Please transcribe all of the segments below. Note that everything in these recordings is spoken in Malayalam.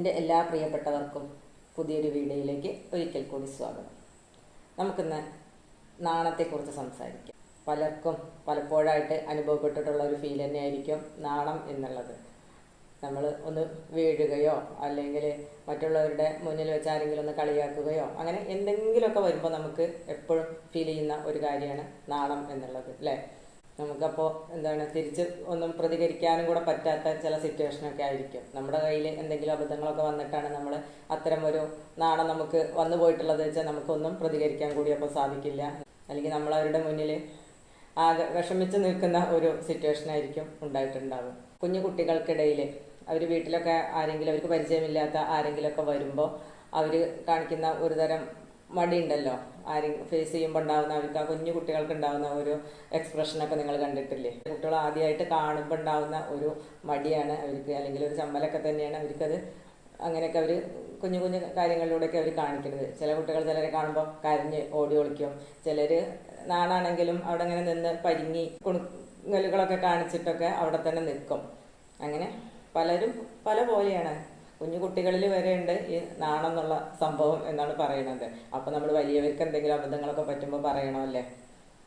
എന്റെ എല്ലാ പ്രിയപ്പെട്ടവർക്കും പുതിയൊരു വീഡിയോയിലേക്ക് ഒരിക്കൽ കൂടി സ്വാഗതം. നമുക്കിന്ന് നാണത്തെക്കുറിച്ച് സംസാരിക്കാം. പലർക്കും പലപ്പോഴായിട്ട് അനുഭവപ്പെട്ടിട്ടുള്ള ഒരു ഫീൽ തന്നെയായിരിക്കും നാണം എന്നുള്ളത്. നമ്മൾ ഒന്ന് വീഴുകയോ അല്ലെങ്കിൽ മറ്റുള്ളവരുടെ മുന്നിൽ വെച്ച് ആരെങ്കിലും ഒന്ന് കളിയാക്കുകയോ അങ്ങനെ എന്തെങ്കിലുമൊക്കെ വരുമ്പോൾ നമുക്ക് എപ്പോഴും ഫീൽ ചെയ്യുന്ന ഒരു കാര്യമാണ് നാണം എന്നുള്ളത് അല്ലേ? നമുക്കപ്പോൾ എന്താണ് തിരിച്ച് ഒന്നും പ്രതികരിക്കാനും കൂടെ പറ്റാത്ത ചില സിറ്റുവേഷനൊക്കെ ആയിരിക്കും. നമ്മുടെ കയ്യിൽ എന്തെങ്കിലും അബദ്ധങ്ങളൊക്കെ വന്നിട്ടാണ് നമ്മൾ അത്തരം ഒരു നാണം നമുക്ക് വന്നു പോയിട്ടുള്ളത് വെച്ചാൽ നമുക്കൊന്നും പ്രതികരിക്കാൻ കൂടി അപ്പോൾ സാധിക്കില്ല. അല്ലെങ്കിൽ നമ്മൾ അവരുടെ മുന്നിൽ ആകെ വിഷമിച്ച് നിൽക്കുന്ന ഒരു സിറ്റുവേഷൻ ആയിരിക്കും ഉണ്ടായിട്ടുണ്ടാവുക. കുഞ്ഞു കുട്ടികൾക്കിടയിൽ അവർ വീട്ടിലൊക്കെ ആരെങ്കിലും അവർക്ക് പരിചയമില്ലാത്ത ആരെങ്കിലുമൊക്കെ വരുമ്പോൾ അവർ കാണിക്കുന്ന ഒരുതരം മടിയുണ്ടല്ലോ. ആരെങ്കിലും ഫേസ് ചെയ്യുമ്പോൾ ഉണ്ടാകുന്ന അവർക്ക് ആ കുഞ്ഞു കുട്ടികൾക്ക് ഉണ്ടാകുന്ന ഒരു എക്സ്പ്രഷനൊക്കെ നിങ്ങൾ കണ്ടിട്ടില്ലേ? കുട്ടികൾ ആദ്യമായിട്ട് കാണുമ്പോൾ ഉണ്ടാകുന്ന ഒരു മടിയാണ് അവർക്ക് അല്ലെങ്കിൽ ഒരു ചമ്മലൊക്കെ തന്നെയാണ് അവർക്കത് അങ്ങനെയൊക്കെ അവർ കുഞ്ഞു കുഞ്ഞു കാര്യങ്ങളിലൂടെയൊക്കെ അവർ കാണിക്കുന്നത്. ചില കുട്ടികൾ ചിലരെ കാണുമ്പോൾ കരഞ്ഞ് ഓടി ഒളിക്കും. ചിലർ നാണാണെങ്കിലും അവിടെ അങ്ങനെ നിന്ന് പരിങ്ങി കുണുങ്ങലുകളൊക്കെ കാണിച്ചിട്ടൊക്കെ അവിടെ തന്നെ നിൽക്കും. അങ്ങനെ പലരും പല പോലെയാണ്. കുഞ്ഞു കുട്ടികളിൽ വരെ ഉണ്ട് ഈ നാണെന്നുള്ള സംഭവം എന്നാണ് പറയുന്നത്. അപ്പം നമ്മൾ വലിയവർക്ക് എന്തെങ്കിലും അബദ്ധങ്ങളൊക്കെ പറ്റുമ്പോൾ പറയണമല്ലേ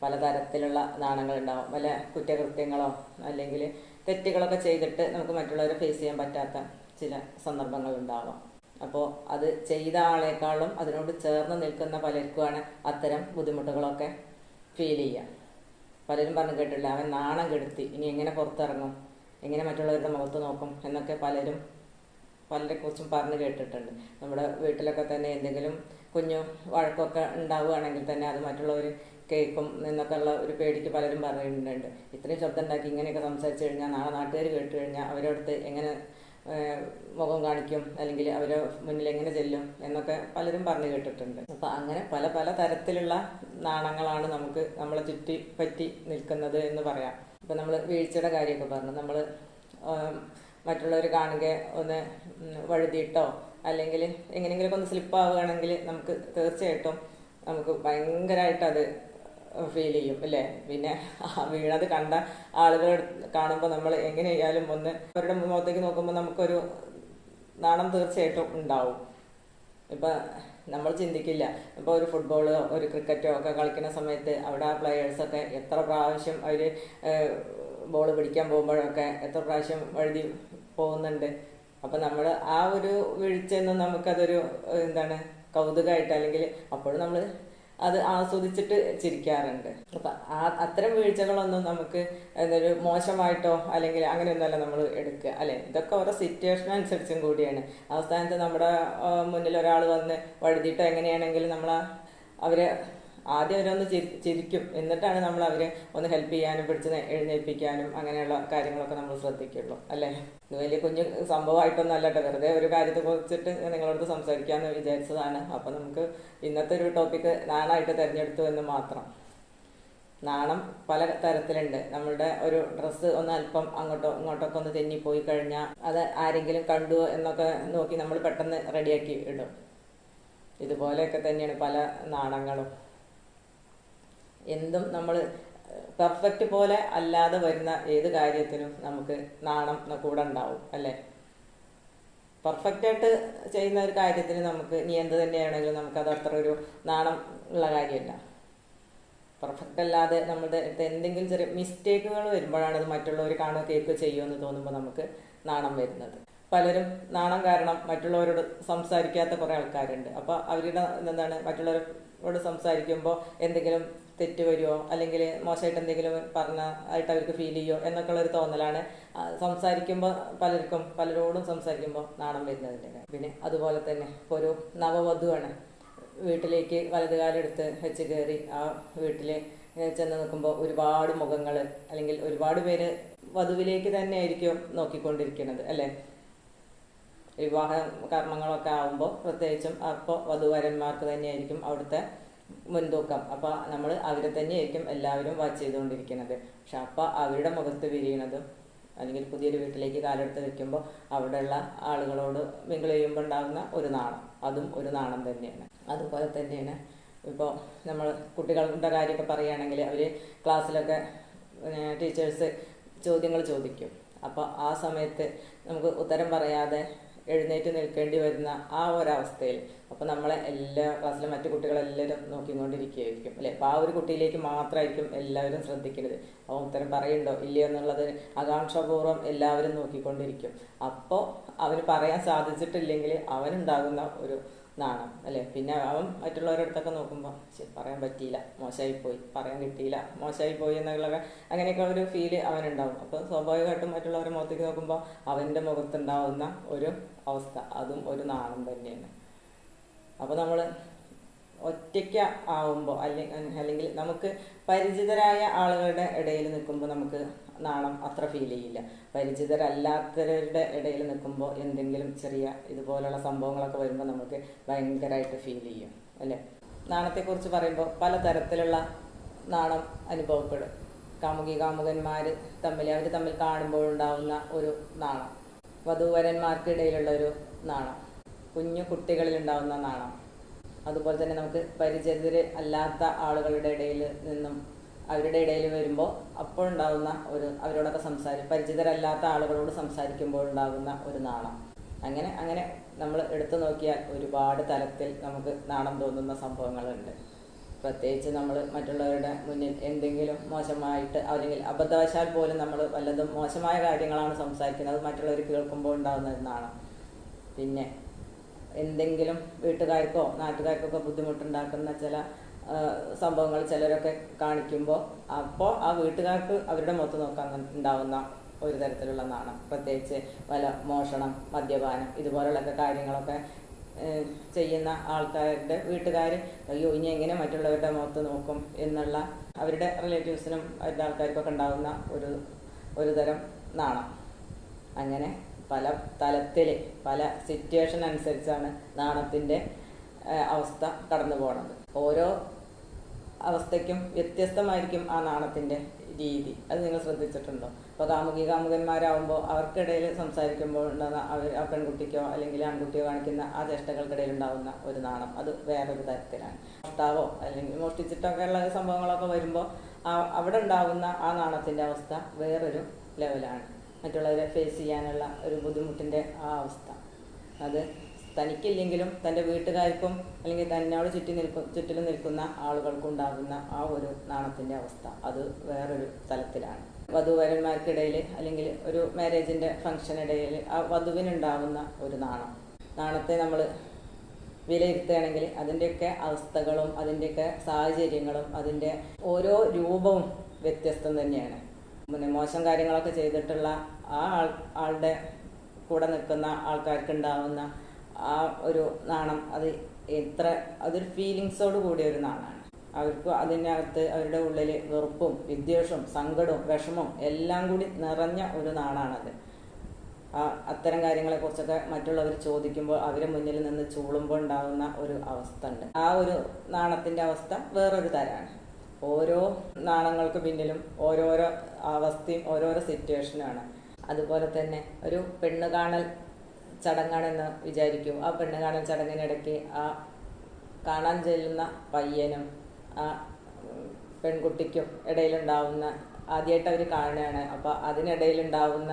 പലതരത്തിലുള്ള നാണങ്ങൾ ഉണ്ടാവും വല്ല കുറ്റകൃത്യങ്ങളോ അല്ലെങ്കിൽ തെറ്റുകളൊക്കെ ചെയ്തിട്ട് നമുക്ക് മറ്റുള്ളവരെ ഫേസ് ചെയ്യാൻ പറ്റാത്ത ചില സന്ദർഭങ്ങൾ ഉണ്ടാവാം അപ്പോൾ അത് ചെയ്ത ആളെക്കാളും അതിനോട് ചേർന്ന് നിൽക്കുന്ന പലർക്കുമാണ് അത്തരം ബുദ്ധിമുട്ടുകളൊക്കെ ഫീൽ ചെയ്യുക. പലരും പറഞ്ഞു കേട്ടില്ല അവൻ നാണം കെടുത്തി ഇനി എങ്ങനെ പുറത്തിറങ്ങും? എങ്ങനെ മറ്റുള്ളവരുടെ മുഖത്ത് നോക്കും? എന്നൊക്കെ പലരും പലരെ കുറിച്ചും പറഞ്ഞു കേട്ടിട്ടുണ്ട്. നമ്മുടെ വീട്ടിലൊക്കെ തന്നെ എന്തെങ്കിലും കുഞ്ഞു വഴക്കൊക്കെ ഉണ്ടാവുകയാണെങ്കിൽ തന്നെ അത് മറ്റുള്ളവർ കേൾക്കും എന്നൊക്കെ ഉള്ള ഒരു പേടിക്ക് പലരും പറയുന്നുണ്ട്. ഇത്രയും ശബ്ദം ഉണ്ടാക്കി ഇങ്ങനെയൊക്കെ സംസാരിച്ചു കഴിഞ്ഞാൽ നാളെ നാട്ടുകാർ കേട്ട് കഴിഞ്ഞാൽ അവരടുത്ത് എങ്ങനെ മുഖം കാണിക്കും? അല്ലെങ്കിൽ അവരെ മുന്നിൽ എങ്ങനെ ചെല്ലും? എന്നൊക്കെ പലരും പറഞ്ഞു കേട്ടിട്ടുണ്ട്. അപ്പം അങ്ങനെ പല പല തരത്തിലുള്ള നാണങ്ങളാണ് നമുക്ക് നമ്മളെ ചുറ്റി പറ്റി നിൽക്കുന്നത് എന്ന് പറയാം. ഇപ്പം നമ്മൾ വീഴ്ചയുടെ കാര്യമൊക്കെ പറഞ്ഞു. നമ്മൾ മറ്റുള്ളവർ കാണുക ഒന്ന് വഴുതിയിട്ടോ അല്ലെങ്കിൽ എങ്ങനെയെങ്കിലുമൊക്കെ ഒന്ന് സ്ലിപ്പ് ആവുകയാണെങ്കിൽ നമുക്ക് തീർച്ചയായിട്ടും നമുക്ക് ഭയങ്കരമായിട്ട് അത് ഫീൽ ചെയ്യും അല്ലേ? പിന്നെ വീണത് കണ്ട ആളുകൾ കാണുമ്പോൾ നമ്മൾ എങ്ങനെയായാലും ഒന്ന് അവരുടെ മുഖത്തേക്ക് നോക്കുമ്പോൾ നമുക്കൊരു നാണം തീർച്ചയായിട്ടും ഉണ്ടാവും. ഇപ്പം നമ്മൾ ചിന്തിക്കില്ല. ഇപ്പോൾ ഒരു ഫുട്ബോളോ ഒരു ക്രിക്കറ്റോ ഒക്കെ കളിക്കുന്ന സമയത്ത് അവിടെ ആ പ്ലെയേഴ്സൊക്കെ എത്ര പ്രാവശ്യം അവർ ബോൾ പിടിക്കാൻ പോകുമ്പോഴൊക്കെ എത്ര പ്രാവശ്യം വഴുതി പോകുന്നുണ്ട്. അപ്പം നമ്മൾ ആ ഒരു വീഴ്ചയൊന്നും നമുക്കതൊരു എന്താണ് കൗതുകമായിട്ട് അല്ലെങ്കിൽ അപ്പോഴും നമ്മൾ അത് ആസ്വദിച്ചിട്ട് ചിരിക്കാറുണ്ട്. അപ്പം ആ അത്തരം വീഴ്ചകളൊന്നും നമുക്ക് എന്തൊരു മോശമായിട്ടോ അല്ലെങ്കിൽ അങ്ങനെയൊന്നുമല്ല നമ്മൾ എടുക്കുക. അല്ലേ? ഇതൊക്കെ ഓരോ സിറ്റുവേഷൻ അനുസരിച്ചും കൂടിയാണ്. അവസാനത്ത് നമ്മുടെ മുന്നിൽ ഒരാൾ വന്ന് വഴുതിയിട്ടോ എങ്ങനെയാണെങ്കിലും നമ്മൾ അവരെ ആദ്യം അവരൊന്ന് ചിരി ചിരിക്കും. എന്നിട്ടാണ് നമ്മൾ അവരെ ഒന്ന് ഹെൽപ്പ് ചെയ്യാനും പിടിച്ച് എഴുന്നേൽപ്പിക്കാനും അങ്ങനെയുള്ള കാര്യങ്ങളൊക്കെ നമ്മൾ ശ്രദ്ധിക്കുള്ളൂ. അല്ലേ? ഇത് വലിയ കുഞ്ഞു സംഭവമായിട്ടൊന്നും അല്ലട്ടെ വെറുതെ ഒരു കാര്യത്തെ കുറിച്ചിട്ട് നിങ്ങളോട് സംസാരിക്കാമെന്ന് വിചാരിച്ചതാണ്. അപ്പം നമുക്ക് ഇന്നത്തെ ഒരു ടോപ്പിക്ക് നാണായിട്ട് തിരഞ്ഞെടുത്തു എന്ന് മാത്രം. നാണം പല തരത്തിലുണ്ട്. നമ്മളുടെ ഒരു ഡ്രസ്സ് ഒന്ന് അല്പം അങ്ങോട്ടോ ഇങ്ങോട്ടൊക്കെ ഒന്ന് തെന്നിപ്പോയി കഴിഞ്ഞാൽ അത് ആരെങ്കിലും കണ്ടു എന്നൊക്കെ നോക്കി നമ്മൾ പെട്ടെന്ന് റെഡിയാക്കി ഇടും. ഇതുപോലെയൊക്കെ തന്നെയാണ് പല നാണങ്ങളും. എന്തും നമ്മൾ പെർഫെക്റ്റ് പോലെ അല്ലാതെ വരുന്ന ഏത് കാര്യത്തിനും നമുക്ക് നാണം കൂടെ ഉണ്ടാവും അല്ലേ? പെർഫെക്റ്റ് ആയിട്ട് ചെയ്യുന്ന ഒരു കാര്യത്തിന് നമുക്ക് ഇനി എന്ത് തന്നെയാണെങ്കിലും നമുക്ക് അത് അത്ര ഒരു നാണം ഉള്ള കാര്യമല്ല. പെർഫെക്റ്റ് അല്ലാതെ നമ്മുടെ എന്തെങ്കിലും ചെറിയ മിസ്റ്റേക്കുകൾ വരുമ്പോഴാണ് അത് മറ്റുള്ളവർ കാണുക കേൾക്കുക ചെയ്യുമെന്ന് തോന്നുമ്പോൾ നമുക്ക് നാണം വരുന്നത്. പലരും നാണം കാരണം മറ്റുള്ളവരോട് സംസാരിക്കാത്ത കുറേ ആൾക്കാരുണ്ട്. അപ്പോൾ അവരുടെ എന്താണ് മറ്റുള്ളവരോട് സംസാരിക്കുമ്പോൾ എന്തെങ്കിലും തെറ്റ് വരുമോ അല്ലെങ്കിൽ മോശമായിട്ട് എന്തെങ്കിലും പറഞ്ഞ ആയിട്ട് അവർക്ക് ഫീൽ ചെയ്യുമോ എന്നൊക്കെ ഉള്ളൊരു തോന്നലാണ് സംസാരിക്കുമ്പോൾ പലർക്കും പലരോടും സംസാരിക്കുമ്പോൾ നാണം വരുന്നതിന്റെ പിന്നെ അതുപോലെ തന്നെ ഇപ്പോൾ ഒരു നവവധുവാണ്. വീട്ടിലേക്ക് വലതുകാലെടുത്ത് വെച്ച് കയറി ആ വീട്ടിൽ ചെന്ന് നിൽക്കുമ്പോൾ ഒരുപാട് മുഖങ്ങൾ അല്ലെങ്കിൽ ഒരുപാട് പേര് വധുവിലേക്ക് തന്നെ ആയിരിക്കും നോക്കിക്കൊണ്ടിരിക്കുന്നത് അല്ലേ? വിവാഹ കർമ്മങ്ങളൊക്കെ ആകുമ്പോൾ പ്രത്യേകിച്ചും അപ്പോൾ വധുവരന്മാർക്ക് തന്നെയായിരിക്കും അവിടുത്തെ മുൻതൂക്കം. അപ്പോൾ നമ്മൾ അവരെ തന്നെയായിരിക്കും എല്ലാവരും വാച്ച് ചെയ്തുകൊണ്ടിരിക്കുന്നത്. പക്ഷെ അപ്പോൾ അവരുടെ മുഖത്ത് വിരിയണതും അല്ലെങ്കിൽ പുതിയൊരു വീട്ടിലേക്ക് കാലെടുത്ത് വെക്കുമ്പോൾ അവിടെയുള്ള ആളുകളോട് മിങ്കിൾ ചെയ്യുമ്പോൾ ഉണ്ടാകുന്ന ഒരു നാണം. അതും ഒരു നാണം തന്നെയാണ്. അതുപോലെ തന്നെയാണ് ഇപ്പോൾ നമ്മൾ കുട്ടികളുടെ കാര്യമൊക്കെ പറയുകയാണെങ്കിൽ അവർ ക്ലാസ്സിലൊക്കെ ടീച്ചേഴ്സ് ചോദ്യങ്ങൾ ചോദിക്കും. അപ്പോൾ ആ സമയത്ത് നമുക്ക് ഉത്തരം പറയാതെ എഴുന്നേറ്റ് നിൽക്കേണ്ടി വരുന്ന ആ ഒരവസ്ഥയിൽ അപ്പോൾ നമ്മളെ എല്ലാ ക്ലാസ്സിലെ മറ്റു കുട്ടികളെല്ലാവരും നോക്കിക്കൊണ്ടിരിക്കുകയായിരിക്കും അല്ലേ? അപ്പോൾ ആ ഒരു കുട്ടിയിലേക്ക് മാത്രമായിരിക്കും എല്ലാവരും ശ്രദ്ധിക്കുന്നത്. അപ്പോൾ ഉത്തരം പറയുന്നുണ്ടോ? ഇല്ലയോ എന്നുള്ളത് ആകാംക്ഷാപൂർവം എല്ലാവരും നോക്കിക്കൊണ്ടിരിക്കും. അപ്പോൾ അവന് പറയാൻ സാധിച്ചിട്ടില്ലെങ്കിൽ അവനുണ്ടാകുന്ന ഒരു നാണം അല്ലേ? പിന്നെ അവൻ മറ്റുള്ളവരുടെ അടുത്തൊക്കെ നോക്കുമ്പോൾ പറയാൻ പറ്റിയില്ല മോശമായി പോയി പറയാൻ കിട്ടിയില്ല മോശമായി പോയി എന്നുള്ള അങ്ങനെയൊക്കെ ഒരു ഫീൽ അവനുണ്ടാവും. അപ്പോൾ സ്വാഭാവികമായിട്ടും മറ്റുള്ളവരെ മുഖത്തേക്ക് നോക്കുമ്പോൾ അവന്റെ മുഖത്തുണ്ടാവുന്ന ഒരു അവസ്ഥ അതും ഒരു നാണം തന്നെയാണ്. അപ്പോൾ നമ്മൾ ഒറ്റയ്ക്ക് ആവുമ്പോൾ അല്ലെങ്കിൽ അല്ലെങ്കിൽ നമുക്ക് പരിചിതരായ ആളുകളുടെ ഇടയിൽ നിൽക്കുമ്പോൾ നമുക്ക് നാണം അത്ര ഫീൽ ചെയ്യില്ല. പരിചിതരല്ലാത്തവരുടെ ഇടയിൽ നിൽക്കുമ്പോൾ എന്തെങ്കിലും ചെറിയ ഇതുപോലുള്ള സംഭവങ്ങളൊക്കെ വരുമ്പോൾ നമുക്ക് ഭയങ്കരമായിട്ട് ഫീൽ ചെയ്യും അല്ലേ? നാണത്തെക്കുറിച്ച് പറയുമ്പോൾ പലതരത്തിലുള്ള നാണം അനുഭവപ്പെടും. കാമുകി കാമുകന്മാർ തമ്മിൽ അവർ തമ്മിൽ കാണുമ്പോഴുണ്ടാവുന്ന ഒരു നാണം. വധൂവരന്മാർക്കിടയിലുള്ള ഒരു നാണം. കുഞ്ഞു കുട്ടികളിൽ ഉണ്ടാവുന്ന നാണം. അതുപോലെ തന്നെ നമുക്ക് പരിചിതര് അല്ലാത്ത ആളുകളുടെ ഇടയിൽ നിന്നും അവരുടെ ഇടയിൽ വരുമ്പോൾ അപ്പോൾ ഉണ്ടാകുന്ന ഒരു അവരോടൊക്കെ സംസാരിക്കും പരിചിതരല്ലാത്ത ആളുകളോട് സംസാരിക്കുമ്പോൾ ഉണ്ടാകുന്ന ഒരു നാണം. അങ്ങനെ അങ്ങനെ നമ്മൾ എടുത്തു നോക്കിയാൽ ഒരുപാട് തലത്തിൽ നമുക്ക് നാണം തോന്നുന്ന സംഭവങ്ങളുണ്ട്. പ്രത്യേകിച്ച് നമ്മൾ മറ്റുള്ളവരുടെ മുന്നിൽ എന്തെങ്കിലും മോശമായിട്ട് അല്ലെങ്കിൽ അബദ്ധവശാൽ പോലും നമ്മൾ വല്ലതും മോശമായ കാര്യങ്ങളാണ് സംസാരിക്കുന്നത് മറ്റുള്ളവർ കേൾക്കുമ്പോൾ ഉണ്ടാകുന്ന നാണം. പിന്നെ എന്തെങ്കിലും വീട്ടുകാർക്കോ നാട്ടുകാർക്കൊക്കെ ബുദ്ധിമുട്ടുണ്ടാക്കുന്ന ചില സംഭവങ്ങൾ ചിലരൊക്കെ കാണിക്കുമ്പോൾ അപ്പോൾ ആ വീട്ടുകാർക്ക് അവരുടെ മുഖത്ത് നോക്കാൻ ഉണ്ടാവുന്ന ഒരു തരത്തിലുള്ള നാണം. പ്രത്യേകിച്ച് പല മോഷണം മദ്യപാനം ഇതുപോലുള്ളൊക്കെ കാര്യങ്ങളൊക്കെ ചെയ്യുന്ന ആൾക്കാരുടെ വീട്ടുകാർ അയ്യോ ഇനി എങ്ങനെ മറ്റുള്ളവരുടെ മുഖത്ത് നോക്കും എന്നുള്ള അവരുടെ റിലേറ്റീവ്സിനും അവരുടെ ആൾക്കാർക്കൊക്കെ ഉണ്ടാകുന്ന ഒരു ഒരു തരം നാണം. അങ്ങനെ പല തലത്തിൽ പല സിറ്റുവേഷൻ അനുസരിച്ചാണ് നാണത്തിന്റെ അവസ്ഥ കടന്നു ഓരോ അവസ്ഥയ്ക്കും വ്യത്യസ്തമായിരിക്കും ആ നാണത്തിന്റെ രീതി. അത് നിങ്ങൾ ശ്രദ്ധിച്ചിട്ടുണ്ടോ? ഇപ്പോൾ കാമുകി കാമുകന്മാരാകുമ്പോൾ അവർക്കിടയിൽ സംസാരിക്കുമ്പോൾ ഉണ്ടാകുന്ന അവർ ആ പെൺകുട്ടിക്കോ അല്ലെങ്കിൽ ആൺകുട്ടിയോ കാണിക്കുന്ന ആ ചേഷ്ടകൾക്കിടയിൽ ഉണ്ടാകുന്ന ഒരു നാണം. അത് വേറൊരു തരത്തിലാണ്. മോഷ്ടാവോ അല്ലെങ്കിൽ മോഷ്ടിച്ചിട്ടൊക്കെ ഉള്ള സംഭവങ്ങളൊക്കെ വരുമ്പോൾ ആ അവിടെ ഉണ്ടാകുന്ന ആ നാണത്തിന്റെ അവസ്ഥ വേറൊരു ലെവലാണ്. മറ്റുള്ളവരെ ഫേസ് ചെയ്യാനുള്ള ഒരു ബുദ്ധിമുട്ടിന്റെ ആ അവസ്ഥ. അത് തനിക്കില്ലെങ്കിലും തന്റെ വീട്ടുകാർക്കും അല്ലെങ്കിൽ തന്നോട് ചുറ്റി നിൽക്കും ചുറ്റിലും നിൽക്കുന്ന ആളുകൾക്കും ഉണ്ടാകുന്ന ആ ഒരു നാണത്തിന്റെ അവസ്ഥ. അത് വേറൊരു തലത്തിലാണ്. വധുവരന്മാർക്കിടയിൽ അല്ലെങ്കിൽ ഒരു മാരേജിന്റെ ഫംഗ്ഷനിടയിൽ ആ വധുവിനുണ്ടാകുന്ന ഒരു നാണം. നാണത്തെ നമ്മൾ വിലയിരുത്തുകയാണെങ്കിൽ അതിന്റെയൊക്കെ അവസ്ഥകളും അതിന്റെയൊക്കെ സാഹചര്യങ്ങളും അതിന്റെ ഓരോ രൂപവും വ്യത്യസ്തം തന്നെയാണ്. പിന്നെ മോശം കാര്യങ്ങളൊക്കെ ചെയ്തിട്ടുള്ള ആ ആൾ ആളുടെ കൂടെ നിൽക്കുന്ന ആൾക്കാർക്ക് ഉണ്ടാവുന്ന ആ ഒരു നാണം അത് എത്ര അതൊരു ഫീലിങ്സോട് കൂടിയ ഒരു നാണാണ്. അവർക്ക് അതിനകത്ത് അവരുടെ ഉള്ളിൽ വെറുപ്പും വിദ്വേഷവും സങ്കടവും വിഷമവും എല്ലാം കൂടി നിറഞ്ഞ ഒരു നാണാണത്. ആ അത്തരം കാര്യങ്ങളെ കുറിച്ചൊക്കെ മറ്റുള്ളവർ ചോദിക്കുമ്പോൾ അവരെ മുന്നിൽ നിന്ന് ചൂളുമ്പോൾ ഉണ്ടാകുന്ന ഒരു അവസ്ഥ ഉണ്ട് ആ ഒരു നാണത്തിന്റെ അവസ്ഥ വേറൊരു തരമാണ് ഓരോ നാണങ്ങൾക്ക് പിന്നിലും ഓരോരോ അവസ്ഥയും ഓരോരോ സിറ്റുവേഷനുമാണ് അതുപോലെ തന്നെ ഒരു പെണ്ണ് കാണൽ ചടങ്ങാണെന്ന് വിചാരിക്കും. ആ പെണ്ണ് കാണൽ ചടങ്ങിനിടയ്ക്ക് ആ കാണാൻ ചെല്ലുന്ന പയ്യനും ആ പെൺകുട്ടിക്കും ഇടയിലുണ്ടാവുന്ന ആദ്യമായിട്ട് അവർ കാണുകയാണ്. അപ്പോൾ അതിനിടയിലുണ്ടാവുന്ന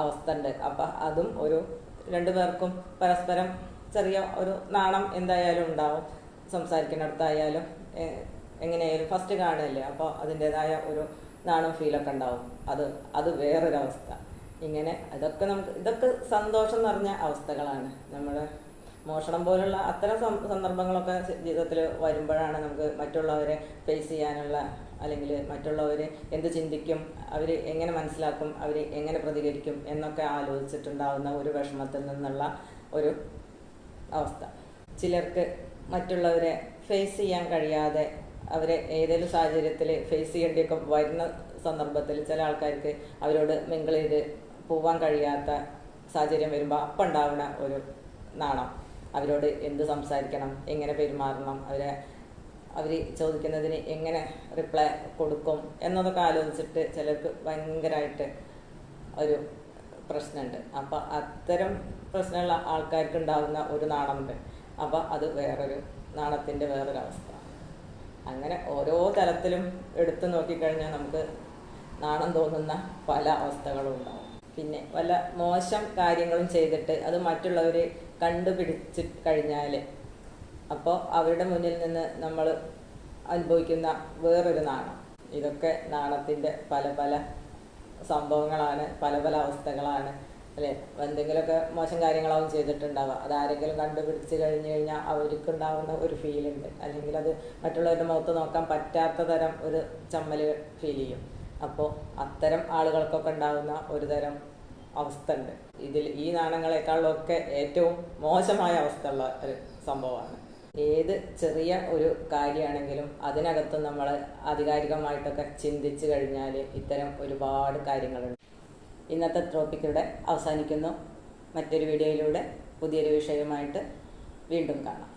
അവസ്ഥ ഉണ്ട് അപ്പം അതും ഒരു രണ്ടു പേർക്കും പരസ്പരം ചെറിയ ഒരു നാണം എന്തായാലും ഉണ്ടാവും. സംസാരിക്കുന്നിടത്തായാലും എങ്ങനെയായാലും ഫസ്റ്റ് കാണുകയല്ലേ അപ്പോൾ അതിന്റെതായ ഒരു നാണം ഫീലൊക്കെ ഉണ്ടാവും. അത് അത് വേറൊരവസ്ഥ. ഇങ്ങനെ അതൊക്കെ നമുക്ക് ഇതൊക്കെ സന്തോഷം നിറഞ്ഞ അവസ്ഥകളാണ്. നമ്മൾ മോഷണം പോലുള്ള അത്തരം സന്ദർഭങ്ങളൊക്കെ ജീവിതത്തിൽ വരുമ്പോഴാണ് നമുക്ക് മറ്റുള്ളവരെ ഫേസ് ചെയ്യാനുള്ള അല്ലെങ്കിൽ മറ്റുള്ളവർ എന്ത് ചിന്തിക്കും അവർ എങ്ങനെ മനസ്സിലാക്കും അവർ എങ്ങനെ പ്രതികരിക്കും എന്നൊക്കെ ആലോചിച്ചിട്ടുണ്ടാവുന്ന ഒരു വിഷമത്തിൽ നിന്നുള്ള ഒരു അവസ്ഥ. ചിലർക്ക് മറ്റുള്ളവരെ ഫേസ് ചെയ്യാൻ കഴിയാതെ അവരെ ഏതെങ്കിലും സാഹചര്യത്തിൽ ഫേസ് ചെയ്യേണ്ടിയൊക്കെ വരുന്ന സന്ദർഭത്തിൽ ചില ആൾക്കാർക്ക് അവരോട് മിങ്കിൾ ചെയ്ത് പോവാൻ കഴിയാത്ത സാഹചര്യം വരുമ്പോൾ അപ്പം ഉണ്ടാവുന്ന ഒരു നാണം. അവരോട് എന്ത് സംസാരിക്കണം എങ്ങനെ പെരുമാറണം അവരെ അവർ ചോദിക്കുന്നതിന് എങ്ങനെ റിപ്ലൈ കൊടുക്കും എന്നതൊക്കെ ആലോചിച്ചിട്ട് ചിലർക്ക് ഭയങ്കരമായിട്ട് ഒരു പ്രശ്നമുണ്ട് അപ്പോൾ അത്തരം പ്രശ്നമുള്ള ആൾക്കാർക്ക് ഉണ്ടാകുന്ന ഒരു നാണമുണ്ട്. അപ്പോൾ അത് വേറൊരു നാണത്തിന്റെ വേറൊരവസ്ഥ. അങ്ങനെ ഓരോ തലത്തിലും എടുത്തു നോക്കിക്കഴിഞ്ഞാൽ നമുക്ക് നാണം തോന്നുന്ന പല അവസ്ഥകളും ഉണ്ടാവും പിന്നെ വല്ല മോശം കാര്യങ്ങളും ചെയ്തിട്ട് അത് മറ്റുള്ളവർ കണ്ടുപിടിച്ച് കഴിഞ്ഞാൽ അപ്പോൾ അവരുടെ മുന്നിൽ നിന്ന് നമ്മൾ അനുഭവിക്കുന്ന വേറൊരു നാണം. ഇതൊക്കെ നാണത്തിന്റെ പല പല സംഭവങ്ങളാണ് പല പല അവസ്ഥകളാണ്. അല്ലേ? എന്തെങ്കിലുമൊക്കെ മോശം കാര്യങ്ങളാവും ചെയ്തിട്ടുണ്ടാവുക. അത് ആരെങ്കിലും കണ്ടുപിടിച്ച് കഴിഞ്ഞു കഴിഞ്ഞാൽ അവർക്കുണ്ടാവുന്ന ഒരു ഫീലുണ്ട് അല്ലെങ്കിൽ അത് മറ്റുള്ളവരുടെ മുഖത്ത് നോക്കാൻ പറ്റാത്ത തരം ഒരു ചമ്മൽ ഫീൽ ചെയ്യും. അപ്പോൾ അത്തരം ആളുകൾക്കൊക്കെ ഉണ്ടാകുന്ന ഒരു തരം അവസ്ഥ ഉണ്ട് ഇതിൽ ഈ നാണങ്ങളെക്കാളൊക്കെ ഏറ്റവും മോശമായ അവസ്ഥ ഉള്ള ഒരു സംഭവമാണ്. ഏത് ചെറിയ ഒരു കാര്യമാണെങ്കിലും അതിനകത്ത് നമ്മൾ ആധികാരികമായിട്ടൊക്കെ ചിന്തിച്ചു കഴിഞ്ഞാൽ ഇത്തരം ഒരുപാട് കാര്യങ്ങളുണ്ട്. ഇന്നത്തെ ട്രോപ്പിക്കിലൂടെ അവസാനിക്കുന്നു. മറ്റൊരു വീഡിയോയിലൂടെ പുതിയൊരു വിഷയവുമായിട്ട് വീണ്ടും കാണാം.